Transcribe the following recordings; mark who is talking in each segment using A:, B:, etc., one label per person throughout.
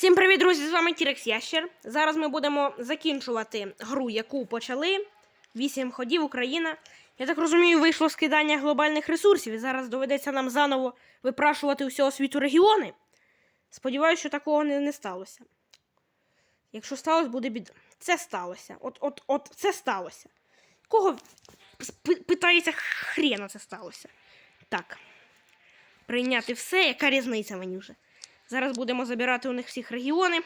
A: Всім привіт, друзі! З вами Тірекс Ящер. Зараз ми будемо закінчувати гру, яку почали. Вісім ходів Україна. Я так розумію, вийшло скидання глобальних ресурсів, і зараз доведеться нам заново випрашувати усього світу регіони. Сподіваюся, що такого не, не сталося. Якщо сталося, буде біда. Це сталося. От, от, от це сталося. Кого питається хрена це сталося? Так. Прийняти все, яка різниця мені вже. Зараз будемо забирати у них всіх регіони.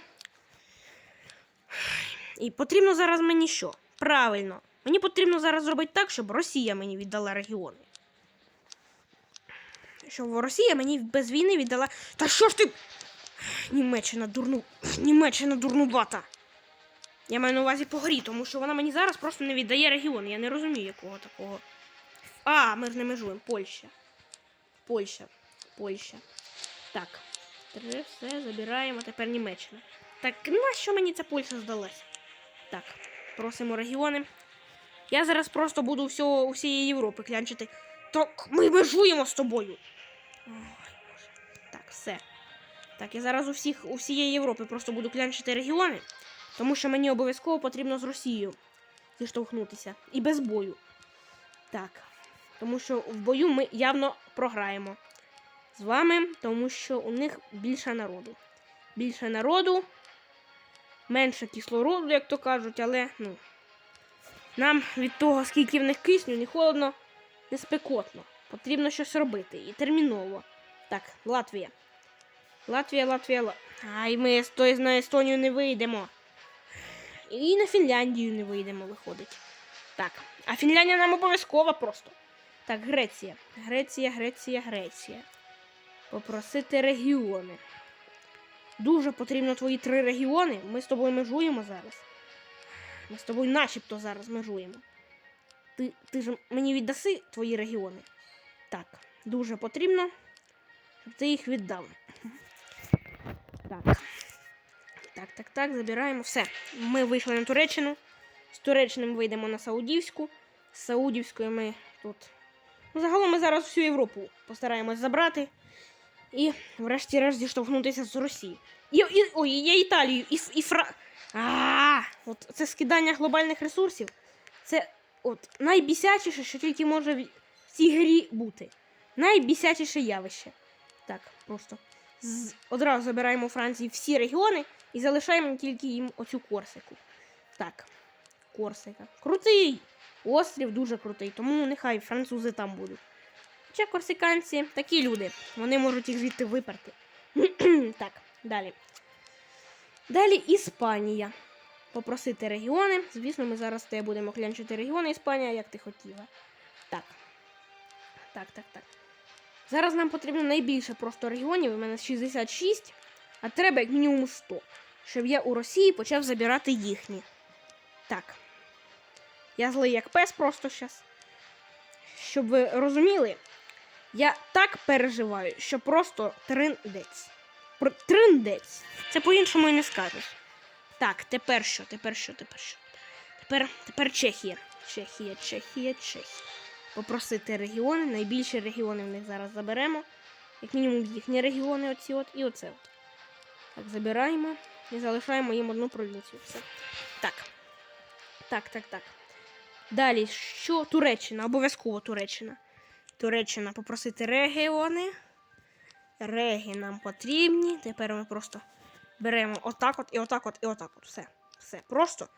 A: І потрібно зараз мені що? Правильно. Мені потрібно зараз зробити так, щоб Росія мені віддала регіони. Щоб Росія мені без війни віддала. Та що ж ти. Німеччина дурну. Німеччина дурнувата. Я маю на увазі по грі, тому що вона мені зараз просто не віддає регіони. Я не розумію, якого такого. А, ми ж не межуємо. Польща. Польща. Польща. Так. Три, все, забираємо. Тепер Німеччина. Так, нащо мені ця Польща здалась? Так, просимо регіони. Я зараз просто буду всього, усієї Європи клянчити. Так, ми межуємо з тобою. Ой, Боже. Так, все. Так, я зараз у всіх у всієї Європи просто буду клянчити регіони, тому що мені обов'язково потрібно з Росією зіштовхнутися. І без бою. Так. Тому що в бою ми явно програємо з вами, тому що у них більше народу. Більше народу, менше кислороду, як то кажуть, але ну, нам від того, скільки в них кисню, не холодно, не спекотно. Потрібно щось робити. І терміново. Так, Латвія. Латвія, Латвія, Ла... Ай, ми на Естонію не вийдемо. І на Фінляндію не вийдемо, виходить. Так. А Фінляндія нам обов'язкова просто. Так, Греція. Греція, Греція, Греція попросити регіони. Дуже потрібно твої три регіони. Ми з тобою межуємо зараз. Ми з тобою начебто зараз межуємо. Ти, ти ж мені віддаси твої регіони. Так, дуже потрібно, щоб ти їх віддав. Так. Так, так, так, забираємо. Все. Ми вийшли на Туреччину. З Туреччини ми вийдемо на Саудівську. З Саудівської ми тут. Ну, загалом ми зараз всю Європу постараємось забрати. І врешті-решт зіштовхнутися з Росією. І, і, ой, я Італію, і, і Фра. А, от це скидання глобальних ресурсів. Це от найбісячіше, що тільки може в цій грі бути. Найбісячіше явище. Так, просто з, одразу забираємо у Франції всі регіони і залишаємо тільки їм оцю Корсику. Так, Корсика. Крутий! Острів дуже крутий, тому нехай французи там будуть. Хоча корсиканці такі люди, вони можуть їх звідти виперти. так, далі. Далі Іспанія. Попросити регіони. Звісно, ми зараз те будемо клянчити регіони Іспанія, як ти хотіла. Так. Так, так, так. Зараз нам потрібно найбільше просто регіонів. У мене 66, а треба як мінімум 100. Щоб я у Росії почав забирати їхні. Так. Я злий як пес просто зараз. Щоб ви розуміли, я так переживаю, що просто триндець. Триндець. Це по-іншому і не скажеш. Так, тепер що? Тепер що? Тепер що? Тепер, тепер Чехія. Чехія, Чехія, Чехія. Попросити регіони. Найбільші регіони в них зараз заберемо. Як мінімум їхні регіони, оці от і оце от. Так, забираємо і залишаємо їм одну провінцію. Все. Так. Так, так, так. Далі, що? Туреччина, обов'язково Туреччина. Туреччина попросити регіони. Реги нам потрібні. Тепер ми просто беремо отак от і отак от і отак от. Все. Все. Просто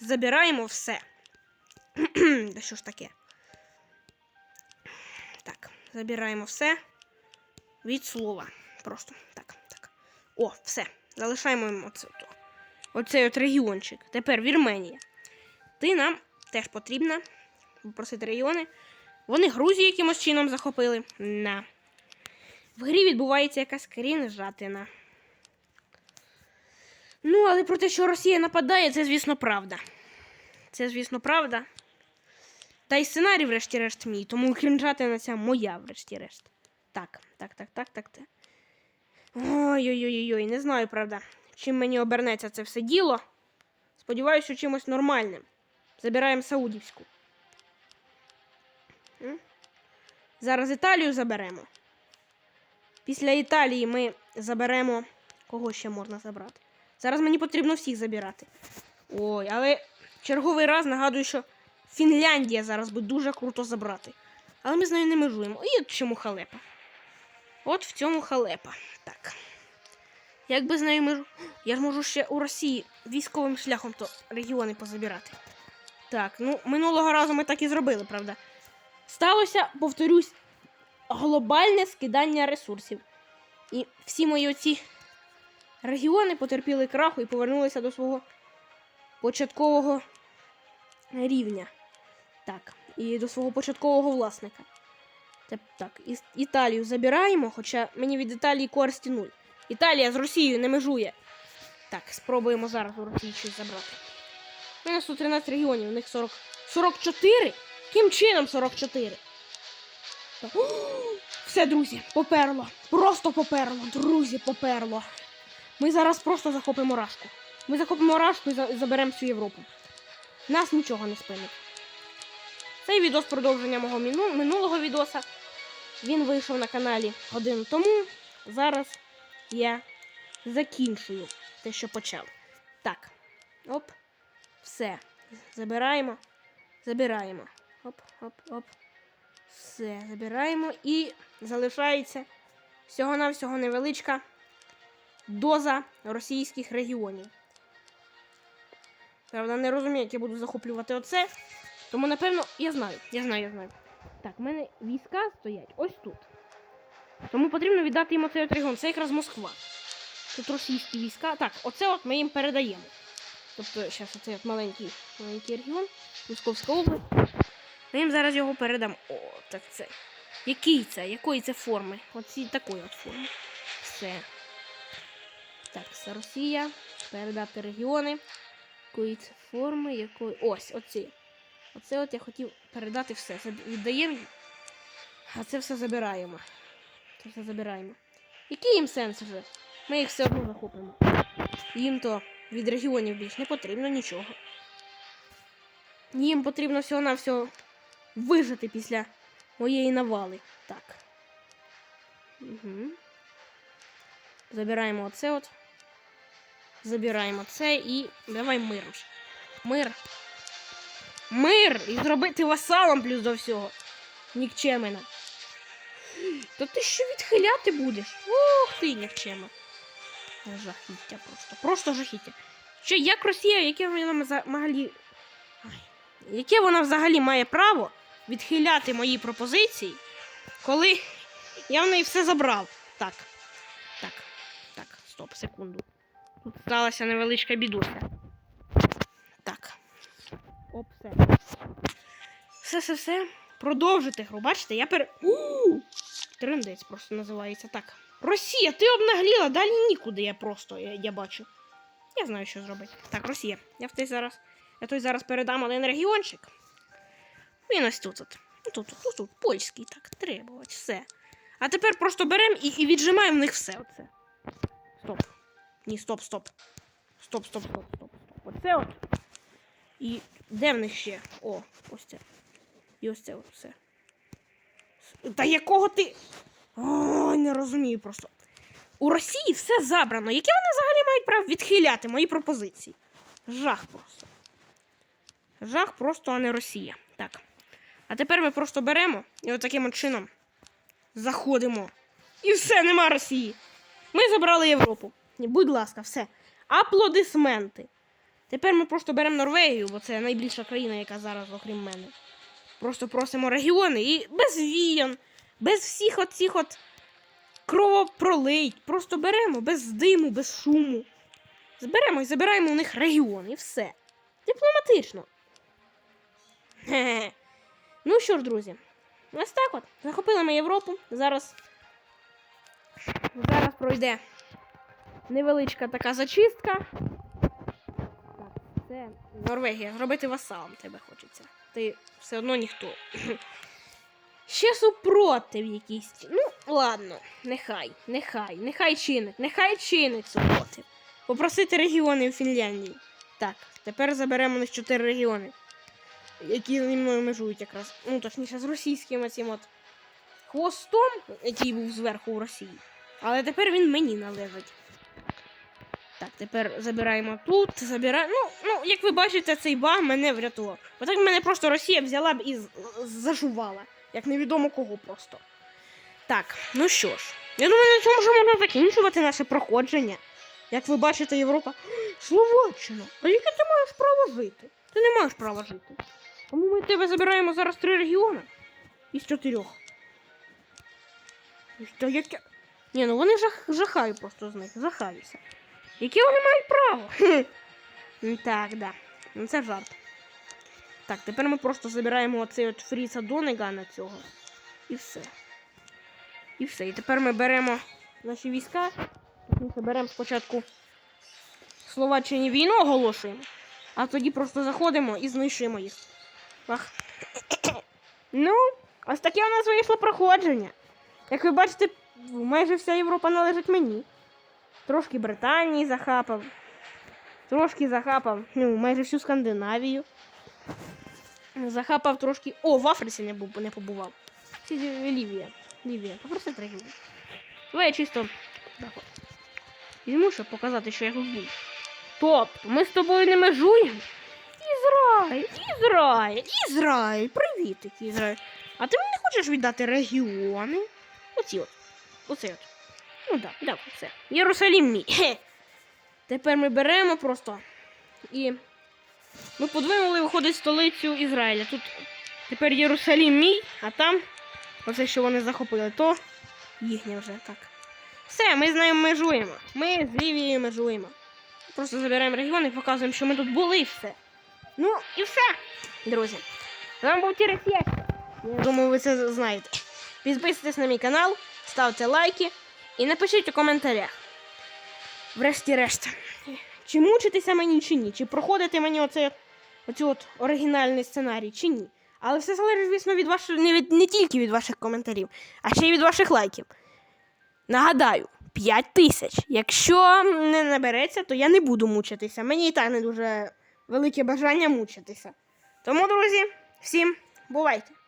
A: забираємо все. Да що ж таке? Так, забираємо все від слова. Просто так, так. О, все. Залишаємо оце, оцей от регіончик. Тепер Вірменія. Ти нам теж потрібна. Попросити регіони. Вони Грузію якимось чином захопили. На. В грі відбувається якась крінжатина. Ну, але про те, що Росія нападає, це, звісно, правда. Це, звісно, правда. Та й сценарій, врешті-решт, мій, тому крінжатина ця моя, врешті-решт. Так, так, так, так, так. Ой-ой-ой, не знаю, правда, чим мені обернеться це все діло. Сподіваюся, чимось нормальним. Забираємо Саудівську. Зараз Італію заберемо. Після Італії ми заберемо Кого ще можна забрати? Зараз мені потрібно всіх забирати. Ой, але черговий раз нагадую, що Фінляндія зараз би дуже круто забрати. Але ми з нею не межуємо. І от чому халепа. От в цьому халепа. Так. Як би з нею межу. Я ж можу ще у Росії військовим шляхом то регіони позабирати. Так, ну минулого разу ми так і зробили, правда? Сталося, повторюсь, глобальне скидання ресурсів. І всі мої оці регіони потерпіли краху і повернулися до свого початкового рівня. Так, і до свого початкового власника. Так, Італію забираємо, хоча мені від Італії користі нуль. Італія з Росією не межує. Так, спробуємо зараз у Росії щось забрати. У мене 113 регіонів, у них 40. 44? Яким чином 44? Так. Все, друзі, поперло. Просто поперло. Друзі, поперло. Ми зараз просто захопимо Рашку. Ми захопимо Рашку і заберемо всю Європу. Нас нічого не спинить. Цей відос продовження мого минулого відоса. Він вийшов на каналі годину тому. Зараз я закінчую те, що почав. Так. Оп. Все. Забираємо. Забираємо. Оп, оп, оп. Все, забираємо. І залишається всього-навсього невеличка доза російських регіонів. Правда, не розумію, як я буду захоплювати оце. Тому, напевно, я знаю, я знаю, я знаю. Так, в мене війська стоять ось тут. Тому потрібно віддати їм оцей от регіон. Це якраз Москва. Тут російські війська. Так, оце от ми їм передаємо. Тобто, зараз оцей от маленький, маленький регіон, Московська область. Ми їм зараз його передамо. О, так це. Який це? Якої це форми? Оці такої от форми. Все. Так, це Росія. Передати регіони. Якої це форми, якої. Ось, оці. Оце от я хотів передати все. Віддаємо. А це все забираємо. Це все забираємо. Який їм сенс вже? Ми їх все одно захопимо. Їм то від регіонів більш не потрібно нічого. Їм потрібно всього-навсього вижити після моєї навали. Так. Угу. Забираємо оце от. Забираємо це і давай мир. Мир. Мир! І зробити васалом плюс до всього. Нікчемина. То ти що відхиляти будеш? Ох ти, нікчема. Жахіття просто. Просто жахіття. Що як Росія, яке вона взагалі. Яке вона взагалі має право відхиляти мої пропозиції, коли я в неї все забрав? Так. Так. Так, стоп, секунду. Тут сталася невеличка бідуся. Так. Оп, все. Все, все, все. Продовжити гру. Бачите, я пер. У! Трендець просто називається так. Росія, ти обнагліла, далі нікуди я просто, я, я бачу. Я знаю, що зробити. Так, Росія. Я в той зараз. Я той зараз передам один регіончик. Він ось тут. от. Ну, Тут, тут, тут, польський, так, треба, ось все. А тепер просто беремо і, і віджимаємо в них все. Оце. Стоп. Ні, стоп, стоп. Стоп, стоп, стоп, стоп, стоп. Оце от. І де в них ще? О, ось це. І ось це от все. Та якого ти. Ой, не розумію просто. У Росії все забрано. Яке вони взагалі мають право відхиляти мої пропозиції? Жах просто. Жах просто, а не Росія. Так. А тепер ми просто беремо і от таким от чином заходимо. І все, нема Росії. Ми забрали Європу. Будь ласка, все. Аплодисменти. Тепер ми просто беремо Норвегію, бо це найбільша країна, яка зараз, окрім мене. Просто просимо регіони і без віян, без всіх оцих от кровопролить. Просто беремо без диму, без шуму. Зберемо і забираємо у них регіон, і все. Дипломатично. Хе-хе. Ну що ж, друзі, ось так от. Захопили ми Європу. Зараз. Зараз пройде невеличка така зачистка. Так, це Норвегія. Зробити васалом тебе хочеться. Ти все одно ніхто. Ще супротив якийсь. Ну, ладно, нехай, нехай, нехай чинить, нехай чинить супротив. Попросити регіони у Фінляндії. Так, тепер заберемо них чотири регіони, які зі мною межують якраз. Ну, точніше, з російським цим от хвостом, який був зверху у Росії. Але тепер він мені належить. Так, Тепер забираємо тут, забираємо. Ну, ну, як ви бачите, цей баг мене врятував. Отак мене просто Росія взяла б і зажувала. Як невідомо кого просто. Так, ну що ж, я думаю, на цьому вже можна закінчувати наше проходження. Як ви бачите, Європа. Словаччина! А яке ти маєш право жити? Ти не маєш права жити. Тому ми тебе забираємо зараз три регіони із чотирьох. Та яке. Ні, ну вони жах... жахаю просто з них, жахаюся. Яке вони мають право? Ну, Так, да. Ну це жарт. Так, тепер ми просто забираємо оцей от Фріца Донегана цього. І все. І все. І тепер ми беремо наші війська. Точніше, беремо спочатку Словаччині війну оголошуємо, а тоді просто заходимо і знищуємо їх. Ах. Ну, ось таке у нас вийшло проходження. Як ви бачите, майже вся Європа належить мені. Трошки Британії захапав. Трошки захапав, ну, майже всю Скандинавію. Захапав трошки. О, в Африці не, був, не побував. Лівія. Лівія. Попроси трагедію. Давай чисто. Візьму, щоб показати, що я був. Тобто, ми з тобою не межуємо. Ізраїль, Ізраїль, Ізраїль, привіт, Ізраїль. А ти мені не хочеш віддати регіони? Оці от. Оце от. Ну так, да, так, все. Єрусалім мій. Хе. Тепер ми беремо просто і ми подвинули, виходить, столицю Ізраїля. Тут тепер Єрусалім мій, а там оце, що вони захопили, то їхнє вже так. Все, ми з нею межуємо. Ми з Лівією межуємо. Просто забираємо регіон і показуємо, що ми тут були і все. Ну і все, друзі. З вами був Тірес Ящик. Я думаю, ви це знаєте. Підписуйтесь на мій канал, ставте лайки і напишіть у коментарях. Врешті-решт, чи мучитися мені, чи ні, чи проходити мені оце, оцю от оригінальний сценарій, чи ні. Але все залежить, звісно, від ваших, не, від, не тільки від ваших коментарів, а ще й від ваших лайків. Нагадаю, 5 тисяч. Якщо не набереться, то я не буду мучитися. Мені і так не дуже велике бажання мучитися. Тому, друзі, всім бувайте!